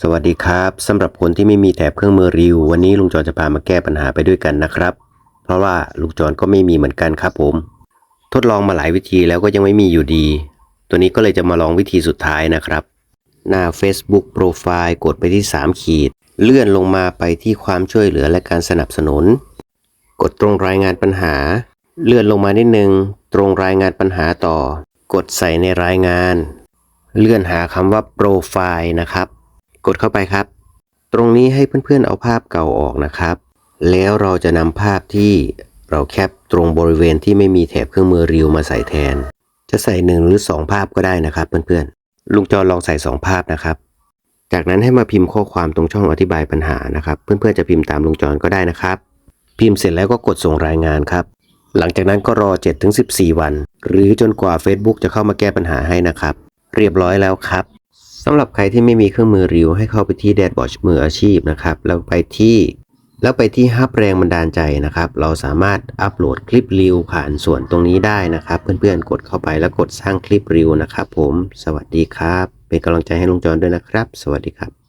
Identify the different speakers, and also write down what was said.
Speaker 1: สวัสดีครับสำหรับคนที่ไม่มีแถบเครื่องมือริววันนี้ลุงจรจะพามาแก้ปัญหาไปด้วยกันนะครับ เพราะว่าลุงจรก็ไม่มีเหมือนกันครับผม ทดลองมาหลายวิธีแล้วก็ยังไม่มีอยู่ดี ตัวนี้ก็เลยจะมาลองวิธีสุดท้ายนะครับ หน้า Facebook Profile กดไปที่ 3 ขีด เลื่อนลงมาไปที่ความช่วยเหลือและการสนับสนุน กดตรงรายงานปัญหา เลื่อนลงมานิดนึง ตรงรายงานปัญหาต่อ กดใส่ในรายงาน เลื่อนหาคำว่าโปรไฟล์นะครับ กดเข้าไปครับ ตรงนี้ให้เพื่อนๆเอาภาพเก่าออกนะครับ แล้วเราจะนำภาพที่เราแคปตรงบริเวณที่ไม่มีแถบเครื่องมือริวมาใส่แทน จะใส่หนึ่งหรือสองภาพก็ได้นะครับเพื่อนๆลุงจอลองใส่สองภาพนะครับ จากนั้นให้มาพิมพ์ข้อความตรงช่องอธิบายปัญหานะครับ เพื่อนๆจะพิมพ์ตามลุงจรก็ได้นะครับ พิมพ์เสร็จแล้วก็กดส่งรายงานครับ หลังจากนั้นก็รอ 7-14 วัน หรือจนกว่า Facebook จะเข้ามาแก้ปัญหาให้นะครับ เรียบร้อยแล้วครับ สำหรับใครที่ไม่มีเครื่องมือริวให้เข้าไปที่แดดบอชมืออาชีพนะครับ แล้วไปที่ แล้วไปที่ฮับแรงบันดาลใจนะครับ เราสามารถอัปโหลดคลิปริวผ่านส่วนตรงนี้ได้นะครับ เพื่อนๆกดเข้าไปแล้วกดสร้างคลิปริวนะครับ ผม สวัสดีครับ เป็นกำลังใจให้ลุงจรด้วยนะครับ สวัสดีครับ